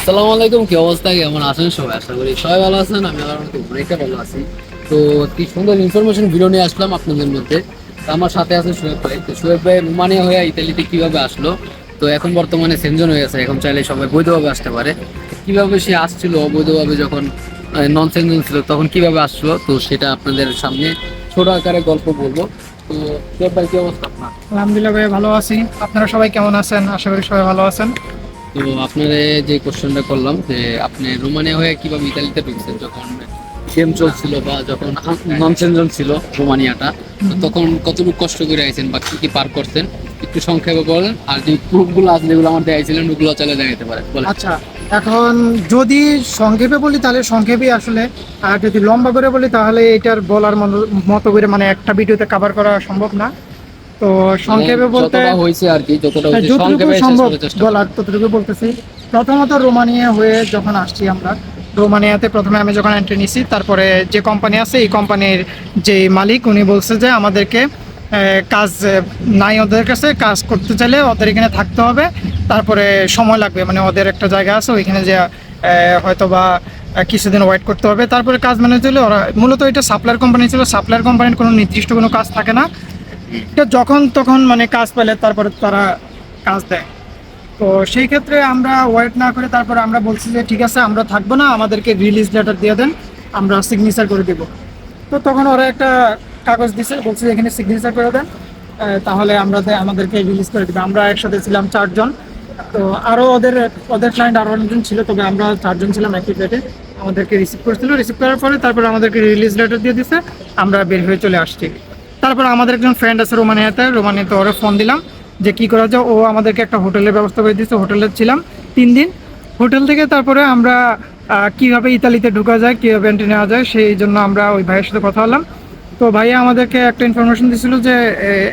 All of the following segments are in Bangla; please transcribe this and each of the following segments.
আসসালামু আলাইকুম, কি অবস্থা? কেমন আছেন সবাই? আশা করি সবাই ভালো আছেন আমি আমার অনেকটা ভালো আছি। তো কি সুন্দর ইনফরমেশন ভিডিও নিয়ে আসলাম আপনাদের মধ্যে। আমার সাথে আছে সোয়েব ভাই। তো সোয়েব ভাই, রোমানিয়া হয়ে ইতালিতে কীভাবে আসলো? তো এখন বর্তমানে সেনজন হয়ে গেছে, এখন চাইলে সবাই বৈধভাবে আসতে পারে। কীভাবে সে আসছিল অবৈধভাবে যখন নন সেনজন ছিল, তখন কীভাবে আসলো? তো সেটা আপনাদের সামনে ছোট আকারে গল্প বলব। তো সোয়েব ভাই, কি অবস্থা আপনার? আলহামদুলিল্লাহ ভাই, ভালো আছি। আপনারা সবাই কেমন আছেন? আশা করি সবাই ভালো আছেন। তো আপনার যে কোশ্চেনটা করলাম যে আপনি রোমানিয়া হয়ে কীভাবে ইতালিতে ঢুকছেন? যখন গেম চলছিল বা যখন নন সেনজন ছিল রোমানিয়াটা তখন কতটুকু কষ্ট করে আইছেন বা কি কি পার করছেন? একটু সংক্ষেপে বলেন। আর যে প্রুফগুলো আছে, যেগুলো আমার দেখাইছিলেন ওগুলো চলে দেখাতে পারেন। আচ্ছা এখন যদি সংক্ষেপে বলি, তাহলে সংক্ষেপে আসলে, আর যদি লম্বা করে বলি, তাহলে এটার বলার মতো করে মানে একটা ভিডিওতে কভার করা সম্ভব না। তো সংক্ষেপে মানে বলতে হয়েছে আর কি যতটুকু সম্ভব বলার ততটুকু বলতেছি। প্রথমত রোমানিয়া হয়ে যখন আসছি আমরা রোমানিয়াতে প্রথমে আমি যখন এন্ট্রি নিছি তারপরে যে কোম্পানি আছে এই কোম্পানির যে মালিক উনি বলছে যে আমাদেরকে কাজ নাই ওদের কাছে কাজ করতে চাইলে ওদের এখানে থাকতে হবে তারপরে সময় লাগবে মানে ওদের একটা জায়গা আছে ওইখানে যে হয়তো বা কিছুদিন ওয়েট করতে হবে তারপরে কাজ ম্যানেজ চলে ওরা মূলত এটা সাপ্লায়ার কোম্পানি ছিল সাপ্লায়ার কোম্পানির কোনো নির্দিষ্ট কোনো কাজ থাকে না এটা যখন তখন মানে কাজ পেলে তারপরে তারা কাজ দেয়। তো সেই ক্ষেত্রে আমরা ওয়েট না করে তারপরে আমরা বলছি যে ঠিক আছে, আমরা থাকব না, আমাদেরকে রিলিজ লেটার দিয়ে দেন, আমরা সিগনেচার করে দেব। তো তখন ওরা একটা কাগজ দিছে, বলছে এখানে সিগনেচার করে দেন তাহলে আমরা আমাদেরকে রিলিজ করে দেবে। আমরা একসাথে ছিলাম চারজন। তো আরও ওদের ওদের ক্লায়েন্ট আরও অনেকজন ছিল, তবে আমরা চারজন ছিলাম একই প্লেটে আমাদেরকে রিসিভ করেছিল। রিসিভ করার পরে তারপর আমাদেরকে রিলিজ লেটার দিয়ে দিছে। আমরা বের হয়ে চলে আসছি। তারপর আমাদের একজন ফ্রেন্ড আছে রোমানিয়াতে রোমানিয়াতে ওরা ফোন দিলাম যে কি করা যায়। ও আমাদেরকে একটা হোটেলের ব্যবস্থা করে দিয়েছে, হোটেলে ছিলাম তিন দিন। হোটেল থেকে তারপরে আমরা কীভাবে ইতালিতে ঢুকা যায়, কীভাবে এন্ট্রি নেওয়া যায়, সেই জন্য আমরা ওই ভাইয়ের সাথে কথা বললাম তো ভাইয়া আমাদেরকে একটা ইনফরমেশন দিয়েছিল যে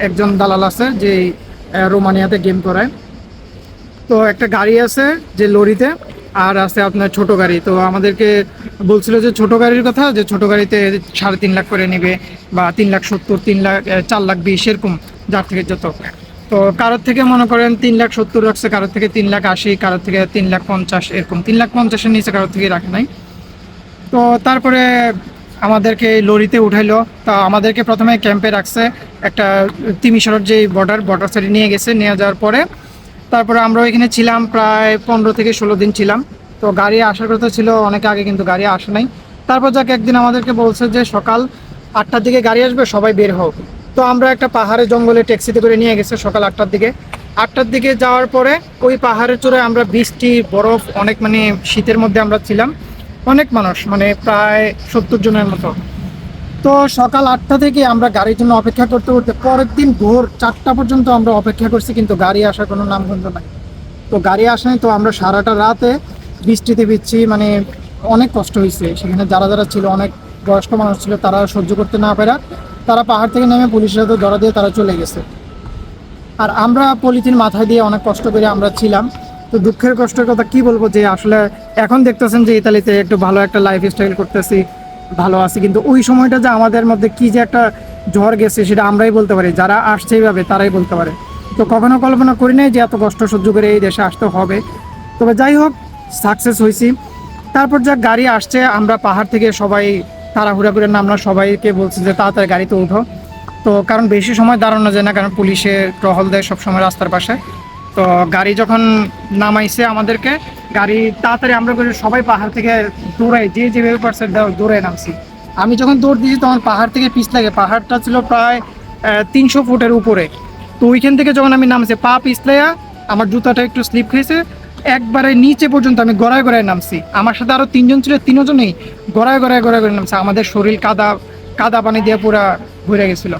একজন দালাল আছে যে রোমানিয়াতে গেম করায়। তো একটা গাড়ি আছে যে লরিতে আর আছে আপনার ছোট গাড়ি। তো আমাদেরকে বলছিল যে ছোট গাড়ির কথা, যে ছোট গাড়িতে সাড়ে তিন লাখ করে নেবে বা তিন লাখ সত্তর, তিন লাখ চার লাখ বিশ, এরকম যার থেকে যত। তো কারোর থেকে মনে করেন তিন লাখ সত্তর রাখছে, কারোর থেকে তিন লাখ আশি, কারোর থেকে তিন লাখ পঞ্চাশ, এরকম। তিন লাখ পঞ্চাশের নিচে কারোর থেকে রাখে নাই। তো তারপরে আমাদেরকে লরিতে উঠাইলো। তা আমাদেরকে প্রথমে ক্যাম্পে রাখছে একটা তিমিশরের যে বর্ডার বর্ডার সাইডে নিয়ে গেছে। নিয়ে যাওয়ার পরে তারপরে আমরা ওইখানে ছিলাম প্রায় পনেরো থেকে ষোলো দিন ছিলাম। তো গাড়ি আসার কথা ছিল, অনেক আগে কিন্তু গাড়ি আসে নাই। তারপর যাকে, একদিন আমাদেরকে বলছে যে সকাল আটটার দিকে গাড়ি আসবে, সবাই বের হোক তো আমরা একটা পাহাড়ে জঙ্গলে ট্যাক্সিতে করে নিয়ে গেছে সকাল আটটার দিকে। আটটার দিকে যাওয়ার পরে ওই পাহাড়ের চূড়ায় আমরা বৃষ্টি, বরফ, অনেক মানে শীতের মধ্যে আমরা ছিলাম। অনেক মানুষ মানে প্রায় সত্তর জনের মতো। তো সকাল আটটা থেকে আমরা গাড়ির জন্য অপেক্ষা করতে করতে পরের দিন ভোর চারটা পর্যন্ত আমরা অপেক্ষা করছি, কিন্তু গাড়ি আসার কোনো নামগন্ধ নাই। তো গাড়ি আসেনি, তো আমরা সারাটা রাতে বৃষ্টিতে বিচ্ছি মানে অনেক কষ্ট হয়েছে। সেখানে যারা যারা ছিল, অনেক বয়স্ক মানুষ ছিল, তারা সহ্য করতে না পারা তারা পাহাড় থেকে নেমে পুলিশের হাতে ধরা দিয়ে তারা চলে গেছে। আর আমরা পলিথিন মাথায় দিয়ে অনেক কষ্ট করে আমরা ছিলাম। তো দুঃখের কষ্টের কথা কি বলব যে আসলে এখন দেখতেছেন যে ইতালিতে একটু ভালো একটা লাইফ স্টাইল করতেছি। ভালো আছি, কিন্তু ওই সময়টা যে আমাদের মধ্যে কি যে একটা ঝড় গেছে সেটা আমরাই বলতে পারি, যারা আসছে এইভাবে তারাই বলতে পারে। তো কখনো কল্পনা করি নাই যে এত কষ্ট সহ্য করে এই দেশে আসতে হবে। তবে যাই হোক সাকসেস হয়েছি। তারপর যা গাড়ি আসছে, আমরা পাহাড় থেকে সবাই তাড়াহুড়া করে নামলাম, সবাইকে বলছি যে তাড়াতাড়ি গাড়িতে উঠো। তো কারণ বেশি সময় দাঁড়ানো যায় না, কারণ পুলিশে টহল দেয় সবসময় রাস্তার পাশে। তো গাড়ি যখন নামাইছে আমাদেরকে গাড়ি তাড়াতাড়ি আমরা সবাই পাহাড় থেকে দৌড়াই, যে যেভাবে পারছে দৌড়াই নামছি। আমি যখন দৌড় দিয়েছি তখন পাহাড় থেকে পিছ লাগে, পাহাড়টা ছিল প্রায় তিনশো ফুটের উপরে। তো ওইখান থেকে যখন আমি নামছি, পা পিছলাইয়া আমার জুতাটা একটু স্লিপ খেয়েছে একবারে নিচে পর্যন্ত আমি গড়ায় গড়ায় নামছি। আমার সাথে আরও তিনজন ছিল, তিনজনেই গড়ায় গড়ায় গড়ায় গড়ায় নামছে। আমাদের শরীর কাদা কাদা পানি দিয়ে পুরা ঘুরে গেছিল।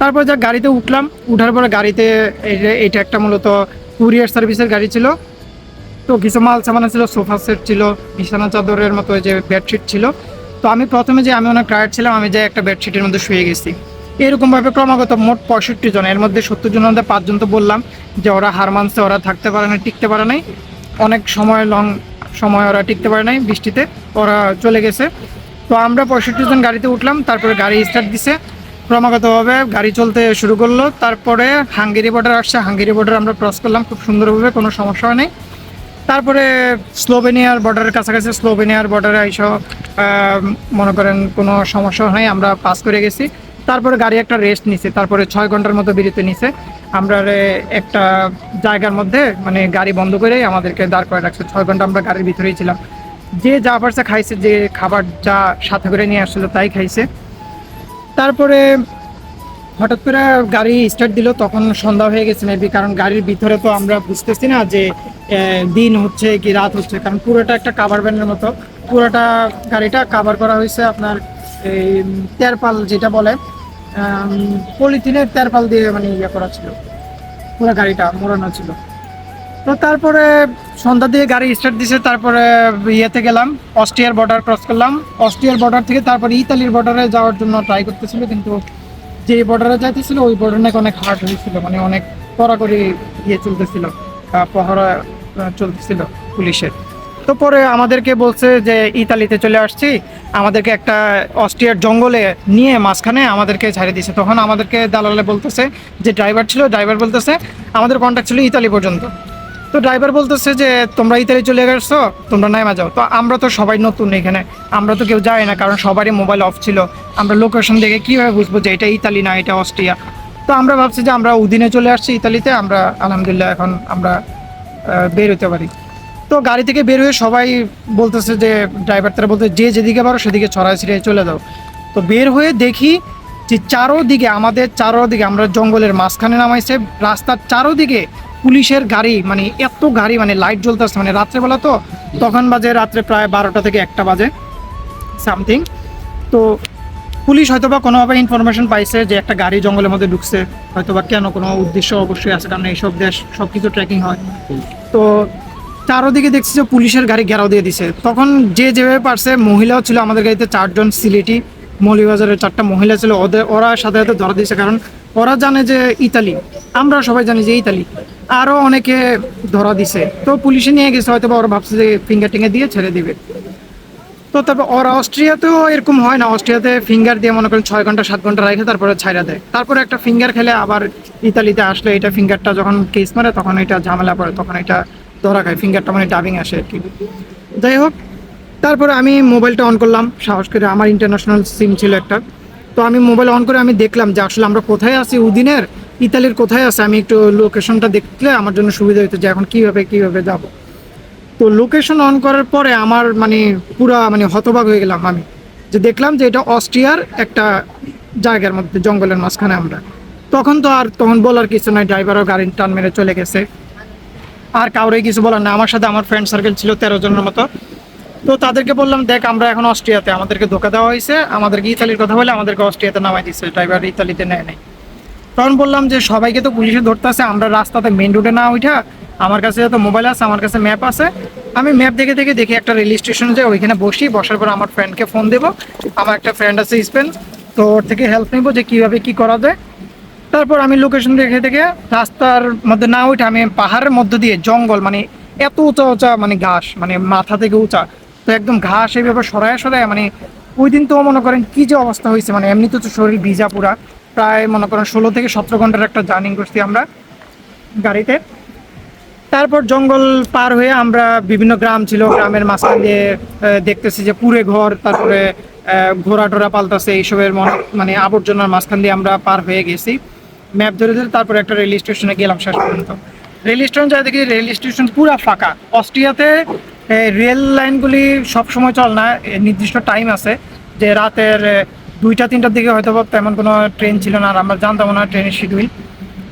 তারপর যা গাড়িতে উঠলাম, উঠার পরে গাড়িতে এটা একটা মূলত কুরিয়ার সার্ভিসের গাড়ি ছিল। তো কিছু মাল সামানা ছিল, সোফা সেট ছিল, বিছানা চাদরের মতো যে বেডশিট ছিল। তো আমি প্রথমে যে আমি অনেক টায়ার্ড ছিলাম, আমি যে একটা বেডশিটের মধ্যে শুয়ে গেছি। এরকমভাবে ক্রমাগত মোট পঁয়ষট্টি জন, এর মধ্যে সত্তর জনের মধ্যে পাঁচজন তো বললাম যে ওরা হার মানছে, ওরা থাকতে পারে না টিকতে পারে নাই। অনেক সময় লং সময় ওরা টিকতে পারে নাই বৃষ্টিতে, ওরা চলে গেছে। তো আমরা পঁয়ষট্টি জন গাড়িতে উঠলাম, তারপরে গাড়ি স্টার্ট দিছে। ক্রমাগতভাবে গাড়ি চলতে শুরু করল, তারপরে হাঙ্গেরি বর্ডার আসছে, হাঙ্গেরি বর্ডার আমরা ক্রস করলাম, খুব সুন্দরভাবে, কোনো সমস্যা হয় নাই। তারপরে স্লোভেনিয়ার বর্ডারের কাছাকাছি স্লোভেনিয়ার বর্ডারে এইসব মনে করেন কোনো সমস্যা নাই, আমরা পাস করে গেছি। তারপরে গাড়ি একটা রেস্ট নিছে, তারপরে ছয় ঘণ্টার মতো বিরতি নিছে। আমরা একটা জায়গার মধ্যে মানে গাড়ি বন্ধ করে আমাদেরকে দাঁড় করে রাখছে। ছয় ঘণ্টা আমরা গাড়ির ভিতরেই ছিলাম। যে যা পারছে খাইছে, যে খাবার যা সাথে করে নিয়ে আসছিল তাই খাইছে। তারপরে হঠাৎ করে গাড়ি স্টার্ট দিল, তখন সন্ধ্যা হয়ে গেছে মেবি কারণ গাড়ির ভিতরে তো আমরা বুঝতেছি না যে দিন হচ্ছে কি রাত হচ্ছে, কারণ পুরোটা একটা কাভার ব্যান্ডের মতো। পুরোটা গাড়িটা কাভার করা হয়েছে আপনার, এই, তেরপাল যেটা বলে পলিথিনের তেরপাল দিয়ে মানে ইয়ে করা ছিল। পুরো গাড়িটা মোড়ানো ছিল। তো তারপরে সন্ধ্যা দিয়ে গাড়ি স্টার্ট দিছে, তারপরে ইয়েতে গেলাম অস্ট্রিয়ার বর্ডার ক্রস করলাম। অস্ট্রিয়ার বর্ডার থেকে তারপরে ইতালির বর্ডারে যাওয়ার জন্য ট্রাই করতেছিল, কিন্তু যে বর্ডারে যাইতেছিল, ওই বর্ডার নাকি অনেক হার্ড হয়েছিল মানে অনেক কড়াকড়ি ইয়ে চলতেছিল পহরা চলতেছিল পুলিশের। তো পরে আমাদেরকে বলছে যে, ইতালিতে চলে আসছি, আমাদেরকে একটা অস্ট্রিয়ার জঙ্গলে নিয়ে মাঝখানে আমাদেরকে ছাড়িয়ে দিয়েছে। তখন আমাদেরকে দালালে বলতেছে যে ড্রাইভার ছিল ড্রাইভার বলতেছে, আমাদের কন্ট্যাক্ট ছিল ইতালি পর্যন্ত। তো ড্রাইভার বলতেছে যে, তোমরা ইতালি চলে গেছো, তোমরা নাইমা যাও। তো আমরা তো সবাই নতুন এখানে। আমরা তো কেউ যাই না, কারণ সবারই মোবাইল অফ ছিল। আমরা লোকেশন দেখে কীভাবে বুঝব যে এটা ইতালি না, এটা অস্ট্রিয়া? তো আমরা ভাবছি যে আমরা উদিনে চলে আসছি ইতালিতে, আমরা আলহামদুলিল্লাহ এখন আমরা বের হতে পারি। তো গাড়ি থেকে বের হয়ে সবাই বলতেছে যে ড্রাইভার তারা বলতে যে যেদিকে পারো সেদিকে ছড়ায় ছিড়ে চলে দাও তো বের হয়ে দেখি যে চারোদিকে, আমাদের চারোদিকে আমরা জঙ্গলের মাঝখানে নামাইছে। রাস্তার চারোদিকে পুলিশের গাড়ি মানে এত গাড়ি মানে লাইট জ্বলতেছে মানে রাত্রেবেলা তো, তখন বাজে রাত্রে প্রায় বারোটা থেকে একটা বাজে সামথিং তো পুলিশ হয়তোবা কোনোভাবে ইনফরমেশন পাইছে যে একটা গাড়ি জঙ্গলের মধ্যে ঢুকছে হয়তো বা কেন, কোনো উদ্দেশ্য অবশ্যই আছে, কারণ এইসব দেশ সব কিছু ট্র্যাকিং হয়। তো চারোদিকে দেখছি যে পুলিশের গাড়ি ঘেরাও দিয়ে দিছে। তখন যে যেভাবে পারছে, মহিলাও ছিল আমাদের গাড়িতে, চারজন সিলেটি, মৌলিবাজারের চারটা মহিলা ছিল, ওদের, ওরা সাথে সাথে ধরা দিয়েছে, কারণ ওরা জানে যে ইতালি, আমরা সবাই জানি যে ইতালি। আরও অনেকে ধরা দিছে। তো পুলিশে নিয়ে গেছে হয়তো ওরা ভাবছে যে ফিঙ্গার টিঙ্গে দিয়ে ছেড়ে দিবে। তো তারপর ওরা অস্ট্রিয়াতেও এরকম হয় না, অস্ট্রিয়াতে ফিঙ্গার দিয়ে মনে করেন ছয় ঘণ্টা, সাত ঘণ্টা রেখে তারপরে ছাইরা দেয়। তারপরে একটা ফিঙ্গার খেলে আবার ইতালিতে আসলে এটা ফিঙ্গারটা যখন কেস মারে, তখন এটা ঝামেলা পড়ে, তখন এটা ধরা খায়। ফিঙ্গারটা মানে ডাবিং আসে আর কি। যাই হোক, তারপরে আমি মোবাইলটা অন করলাম। সাহস করে আমার ইন্টারন্যাশনাল সিম ছিল একটা। তো আমি মোবাইল অন করে আমি দেখলাম যে আসলে আমরা কোথায় আছি, উদিনের? ইতালির কোথায় আছে? আমি একটু লোকেশনটা দেখলে আমার জন্য সুবিধা হতো যে এখন কীভাবে কীভাবে যাব। তো লোকেশন অন করার পরে আমার মানে পুরা মানে হতবাক হয়ে গেলাম আমি। যে দেখলাম যে এটা অস্ট্রিয়ার একটা জায়গার মধ্যে, জঙ্গলের মাঝখানে আমরা। তখন তো আর তখন বলার কিছু নয় ড্রাইভারও গাড়ি টান মেরে চলে গেছে। আর কাউরে কিছু বলার না আমার সাথে আমার ফ্রেন্ড সার্কেল ছিল তেরো জনের মতো। তো তাদেরকে বললাম, দেখ, আমরা এখন অস্ট্রিয়াতে। আমাদেরকে ধোকা দেওয়া হয়েছে। আমাদেরকে ইতালির কথা বলে আমাদেরকে অস্ট্রিয়াতে নামাই দিচ্ছে ড্রাইভার ইতালিতে নেয় নাই। তখন বললাম যে, সবাইকে তো পুলিশে ধরতে আছে আমরা রাস্তাতে মেন রোডে না উঠা, আমার কাছে তো মোবাইল আছে, আমার কাছে ম্যাপ আছে। আমি ম্যাপ দেখে দেখে দেখি একটা রেল স্টেশন যে ওইখানে বসি, বসার পর আমার ফ্রেন্ডকে ফোন দেবো। আমার একটা ফ্রেন্ড আছে স্পেন তো ওর থেকে হেল্প নেব যে কীভাবে কী করা যায়। তারপর আমি লোকেশন দেখে দেখে রাস্তার মধ্যে না উঠে আমি পাহাড়ের মধ্য দিয়ে জঙ্গল মানে এত উঁচা উঁচা মানে ঘাস মানে মাথা থেকে উঁচা, তো একদম ঘাস এইভাবে সরায় সরায় মানে ওই দিন তো মনে করেন কি যে অবস্থা হয়েছে মানে এমনিতে তো শরীর ভিজা পুরা। প্রায় মনে করেন ষোলো থেকে সতেরো ঘণ্টার একটা জার্নি করছি আমরা গাড়িতে। তারপর জঙ্গল পার হয়ে আমরা বিভিন্ন গ্রাম ছিল, গ্রামের মাঝখান দিয়ে দেখতেছি যে পুরে ঘর, তারপরে ঘোড়া টোরা পাল্টাছে এইসবের মনে আবর্জনার মাঝখান দিয়ে আমরা পার হয়ে গেছি। ম্যাপ ধরে ধরে তারপরে একটা রেল স্টেশনে গেলাম শেষ পর্যন্ত। রেল স্টেশন যাই দেখি রেল স্টেশন পুরা ফাঁকা। অস্ট্রিয়াতে রেল লাইনগুলি সবসময় চল না নির্দিষ্ট টাইম আছে যে রাতের দুইটা, তিনটার দিকে হয়তো বা তেমন কোনো ট্রেন ছিল না, আর আমরা জানতাম না ট্রেনের শিডিউল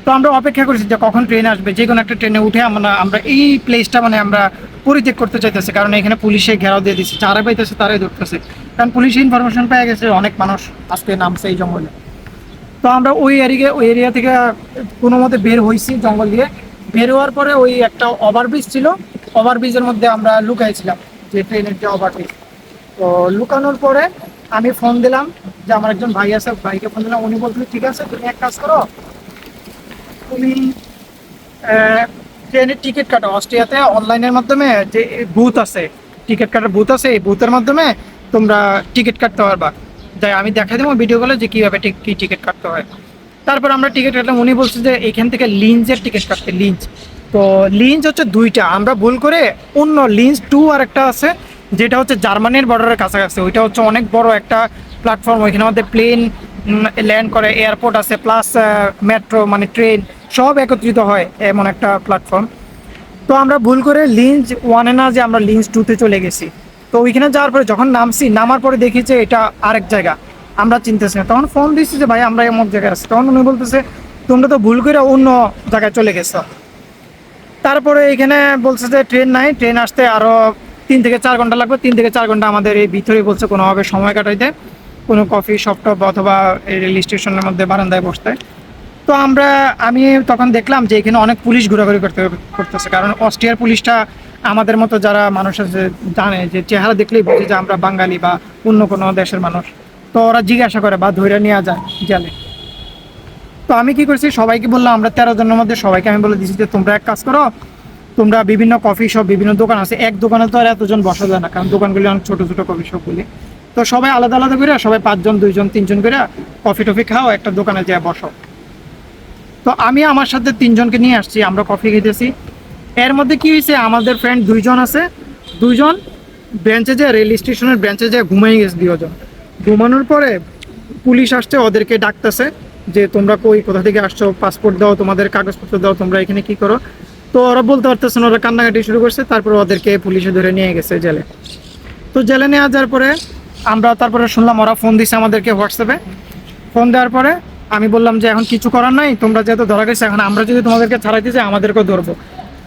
তো আমরা অপেক্ষা করেছি যে কখন ট্রেন আসবে, যে কোনো একটা ট্রেনে উঠে আমরা আমরা এই প্লেসটা মানে আমরা পরিত্যাগ করতে চাইতেছি, কারণ এখানে পুলিশে ঘেরাও দিয়ে দিচ্ছে যারা পাইতেছে তারাই ধরতেছে। কারণ পুলিশে ইনফরমেশন পেয়ে গেছে, অনেক মানুষ আজকে নামছে এই জঙ্গলে। তো আমরা ওই এরিয়া ওই এরিয়া থেকে কোনো মতে বের হয়েছি জঙ্গল দিয়ে। বের হওয়ার পরে ওই একটা ওভারব্রিজ ছিল ওভারব্রিজের মধ্যে আমরা লুকাইছিলাম, যে ট্রেনের যে ওভারব্রিজ তো লুকানোর পরে আমি ফোন দিলাম যে আমার একজন ভাই আছে, ভাইকে ফোন দিলাম। উনি বলছিল ঠিক আছে, তুমি এক কাজ করো, তুমি ট্রেনের টিকিট কাটো অস্ট্রিয়াতে অনলাইনের মাধ্যমে, যে বুথ আছে, টিকিট কাটার বুথ আছে, এই বুথের মাধ্যমে তোমরা টিকিট কাটতে পারবা। তাই আমি দেখা দেবো ভিডিও কলে যে কীভাবে কি টিকিট কাটতে হয়। তারপর আমরা টিকিট কাটলাম। উনি বলছে যে এখান থেকে লিঞ্জের টিকিট কাটতে লিঞ্জ তো লিন্স হচ্ছে দুইটা। আমরা ভুল করে অন্য লিন্স টু আর একটা আছে যেটা হচ্ছে জার্মানির বর্ডারের কাছাকাছি, ওইটা হচ্ছে অনেক বড় একটা প্ল্যাটফর্ম ওইখানে আমাদের প্লেন ল্যান্ড করে এয়ারপোর্ট আছে প্লাস মেট্রো মানে ট্রেন সব একত্রিত হয় এমন একটা প্ল্যাটফর্ম তো আমরা ভুল করে লিন্স ওয়ানে না যে আমরা লিন্স টুতে চলে গেছি। তো ওইখানে যাওয়ার পরে যখন নামছি, নামার পরে দেখি যে এটা আরেক জায়গা। আমরা চিনতেছি না। তখন ফোন দিচ্ছি যে, ভাই, আমরা এমন জায়গায় আছি। তখন উনি বলতেছে, তোমরা তো ভুল করে অন্য জায়গায় চলে গেছো। তারপরে এখানে বলছে যে, ট্রেন নাই। ট্রেন আসতে আরও তিন থেকে চার ঘণ্টা লাগবে। তিন থেকে চার ঘণ্টা আমাদের এই ভিতরে বলছে কোনোভাবে সময় কাটাইতে, কোনো কফি, শপ টপ অথবা রেল স্টেশনের মধ্যে বারান্দায় বসতে। তো আমরা, আমি তখন দেখলাম যে এখানে অনেক পুলিশ ঘোরাঘুরি করতে করতেছে। কারণ অস্ট্রিয়ার পুলিশটা আমাদের মতো যারা মানুষ আছে, জানে যে চেহারা দেখলেই বুঝে যে আমরা বাঙালি বা অন্য কোনো দেশের মানুষ। তো ওরা জিজ্ঞাসা করে বা ধরে নেওয়া যায় জেলে তো আমি কি করছি, সবাইকে বললাম, আমরা তেরো জনের মধ্যে সবাইকে আমি বলে দিচ্ছি যে তোমরা এক কাজ করো তোমরা বিভিন্ন কফি শপ বিভিন্ন দোকান আছে। এক দোকানে তো আর এতজন বসা যায় না, কারণ দোকানগুলি অনেক ছোট ছোট কফি শপগুলি তো সবাই আলাদা আলাদা করে, সবাই পাঁচজন, দুইজন, তিনজন করে কফি টফি খাও, একটা দোকানে যেয়ে বসো। তো আমি আমার সাথে তিনজনকে নিয়ে আসছি, আমরা কফি খেতেছি। এর মধ্যে কি হয়েছে, আমাদের ফ্রেন্ড দুইজন আছে। দুইজন বেঞ্চে যে রেল স্টেশনের বেঞ্চে যে ঘুমাই গেছে দুজন ঘুমানোর পরে পুলিশ আসছে, ওদেরকে ডাকতেছে যে, তোমরা কই, কোথা থেকে আসছো? পাসপোর্ট দাও, তোমাদের কাগজপত্র দাও, তোমরা এখানে কি করো? তো ওরা বলতে পারতেছে না, ওরা কান্নাকাটি শুরু করছে, তারপর ওদেরকে পুলিশে ধরে নিয়ে গেছে জেলে। তো জেলে নিয়ে যাওয়ার পরে আমরা তারপরে শুনলাম ওরা ফোন দিছে আমাদেরকে হোয়াটসঅ্যাপে ফোন দেওয়ার পরে আমি বললাম যে, এখন কিছু করার নাই, তোমরা যেহেতু ধরা গেছে, এখন আমরা যদি তোমাদেরকে ছাড়াইতে চাই আমাদেরকেও ধরবো।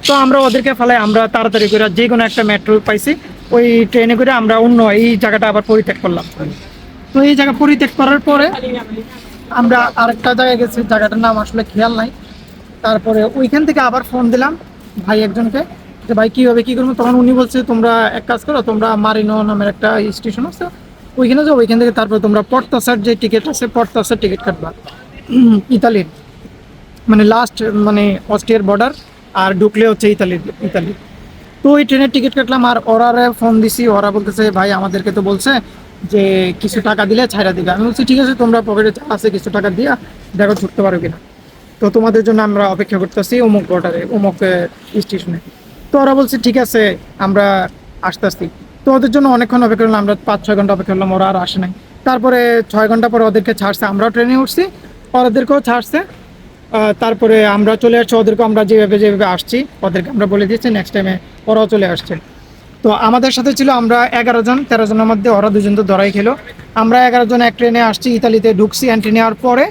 তো আমরা ওদেরকে ফেলাই, আমরা তাড়াতাড়ি করে যে কোনো একটা মেট্রো পাইছি, ওই ট্রেনে করে আমরা অন্য এই জায়গাটা আবার পরিত্যাগ করলাম। তো এই জায়গা পরিত্যাগ করার পরে আমরা আরেকটা জায়গায় গেছি, জায়গাটার নাম আসলে খেয়াল নাই। তারপরে ওইখান থেকে আবার ফোন দিলাম ভাই একজনকে যে, ভাই, কীভাবে কী করব? তখন উনি বলছে, তোমরা এক কাজ করো, তোমরা মারিনো নামের একটা স্টেশন আছে। ওইখানে যাও, ওইখান থেকে তারপরে তোমরা পর্তাসার যে টিকিট আছে, পর্তাসার টিকিট কাটবা। ইতালির। মানে লাস্ট মানে অস্ট্রিয়ার বর্ডার আর ঢুকলে হচ্ছে ইতালির, ইতালি। তো ওই ট্রেনের টিকিট কাটলাম আর ওরারে ফোন দিছি, ওরা বলতেছে, ভাই, আমাদেরকে তো বলছে যে, কিছু টাকা দিলে ছাইরা দিবে। আমি বলছি, ঠিক আছে, তোমরা পকেটে আছে, কিছু টাকা দিয়া দেখো ছুটতে পারো কিনা। তো তোমাদের জন্য আমরা অপেক্ষা করতেছি অমুক বর্ডারে অমুক স্টেশনে। তো ওরা বলছে, ঠিক আছে, আমরা আসতে আসতেছি। তো ওদের জন্য অনেকক্ষণ অপেক্ষা করলাম, আমরা পাঁচ ছয় ঘণ্টা অপেক্ষা করলাম, ওরা আর আসে নাই। তারপরে ছয় ঘণ্টা পরে ওদেরকে ছাড়ছে, আমরাও ট্রেনে উঠছি, ওদেরকেও ছাড়ছে। তারপরে আমরা চলে আসছি, ওদেরকে আমরা যেভাবে যেভাবে আসছি, ওদেরকে আমরা বলে দিয়েছি নেক্সট টাইমে ওরাও চলে আসছে। তো আমাদের সাথে ছিল আমরা এগারো জন, তেরো জনের মধ্যে ওরা দুজন তো ধরাই খেলো। আমরা এগারো জন এক ট্রেনে আসছি, ইতালিতে ঢুকছি এন্ট্রি নেওয়ার পরে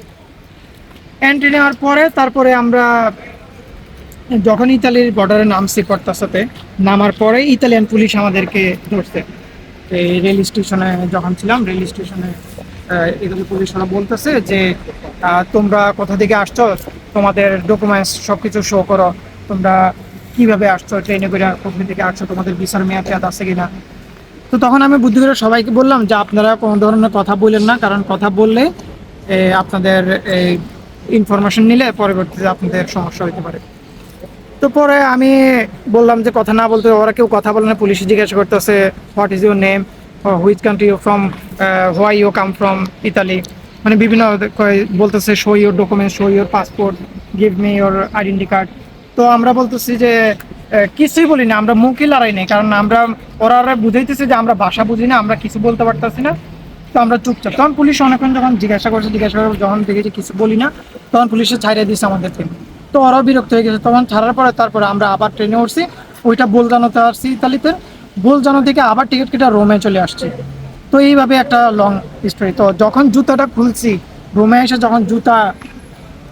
এন্ট্রি নেওয়ার পরে তারপরে আমরা যখন ইতালির বর্ডারে নামছি কর্তাসাতে নামার পরে ইতালিয়ান পুলিশ আমাদেরকে ধরছে। এই রেল স্টেশনে যখন ছিলাম রেল স্টেশনে ইতালি পুলিশ ওরা বলতেছে যে তোমরা কোথা থেকে আসছো? তোমাদের ডকুমেন্টস সব কিছু শো করো। তোমরা কীভাবে আসছো? ট্রেনে করে কোথা থেকে আসছো? তোমাদের ভিসার মেয়াদ টেয়াদ আছে কিনা? তো তখন আমি বুদ্ধি করে সবাইকে বললাম যে, আপনারা কোনো ধরনের কথা বললেন না, কারণ কথা বললে আপনাদের ইনফরমেশন নিলে পরবর্তীতে আপনাদের সমস্যা হইতে পারে। তো পরে আমি বললাম যে কথা না বলতে ওরা কেউ কথা বলে না, পুলিশে জিজ্ঞাসা করতেছে what is your name which country you from why you come from Italy মানে বিভিন্ন বলতেছে show your document show your passport give me your identity card তো আমরা বলতেছি যে কিছুই বলি না আমরা মুখই লড়াই নেই, কারণ আমরা, ওরা ওরা বুঝাইতেছে যে আমরা ভাষা বুঝি না, আমরা কিছু বলতে পারতেছি না। তো আমরা চুপচাপ। তখন পুলিশ অনেকক্ষণ যখন জিজ্ঞাসা করছে জিজ্ঞাসা করে যখন দেখেছি কিছু বলি না তখন পুলিশে ছাড়িয়ে দিয়েছে আমাদেরকে তো ওরাও বিরক্ত হয়ে গেছে। তখন ছাড়ার পরে তারপরে আমরা আবার ট্রেনে উঠছি। ওইটা বোলজানোতে আসছি ইতালিতে। বোলজানো থেকে আবার টিকিট কেটে রোমে চলে আসছি। তো এইভাবে একটা লং স্টোরি তো যখন জুতাটা খুলছি রোমে এসে যখন জুতা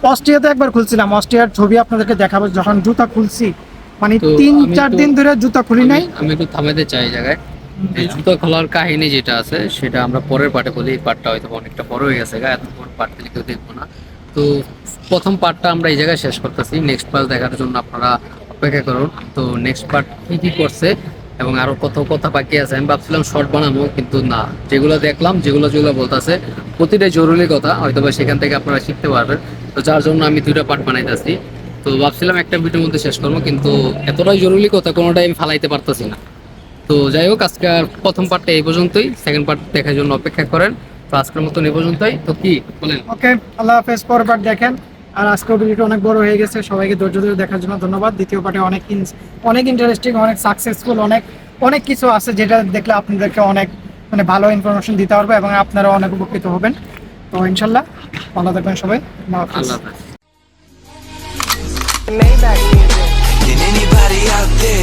অস্ট্রিয়াতে একবার খুলছিলাম। অস্ট্রিয়ার ছবি আপনাদেরকে দেখাবো। যখন জুতা খুলছি মানে তিন চার দিন ধরে জুতা খুলি নাই। আমি- একটু থামাতে চাই জায়গায়। জুতো খোলার কাহিনী যেটা আছে, সেটা আমরা পরের পার্টে বলি। এই পার্টটা হয়তো অনেকটা বড় হয়ে গেছে গা এত বড় পার্ট দিলে কেউ দেখব না। তো প্রথম পার্টটা আমরা এই জায়গায় শেষ করতেছি। নেক্সট পার্ট দেখার জন্য আপনারা অপেক্ষা করুন। তো নেক্সট পার্ট কি কি করছে এবং আরও কত কথা বাকি আছে? আমি ভাবছিলাম শর্ট বানাবো, কিন্তু না। যেগুলো দেখলাম, যেগুলো যেগুলো বলতেছে প্রতিটাই জরুরি কথা হয়তো বা সেখান থেকে আপনারা শিখতে পারবেন। তো যার জন্য আমি দুইটা পার্ট বানাইতেছি। তো ভাবছিলাম একটা ভিডিওর মধ্যে শেষ করব, কিন্তু এতটাই জরুরি কথা কোনোটাই আমি ফালাইতে পারতেছি না। তো যাই হোক আজকের প্রথম পার্টটা এই পর্যন্তই। সেকেন্ড পার্ট দেখার জন্য অপেক্ষা করেন। তো আজকের মতন এই পর্যন্তই। তো কি বলেন? ওকে আল্লাহ হাফেজ পরের পার্ট দেখেন। আর আজকেও ভিডিওটা অনেক বড় হয়ে গেছে। সবাইকে ধৈর্য ধরে দেখার জন্য ধন্যবাদ। দ্বিতীয় পার্টে অনেক ইন- অনেক ইন্টারেস্টিং অনেক সাকসেসফুল অনেক অনেক কিছু আছে যেটা দেখলে আপনাদেরকে অনেক মানে ভালো ইনফরমেশন দিতে পারব এবং আপনারা অনেক উপকৃত হবেন। তো ইনশাল্লাহ ভালো থাকবেন সবাই। আল্লাহ. Can anybody out there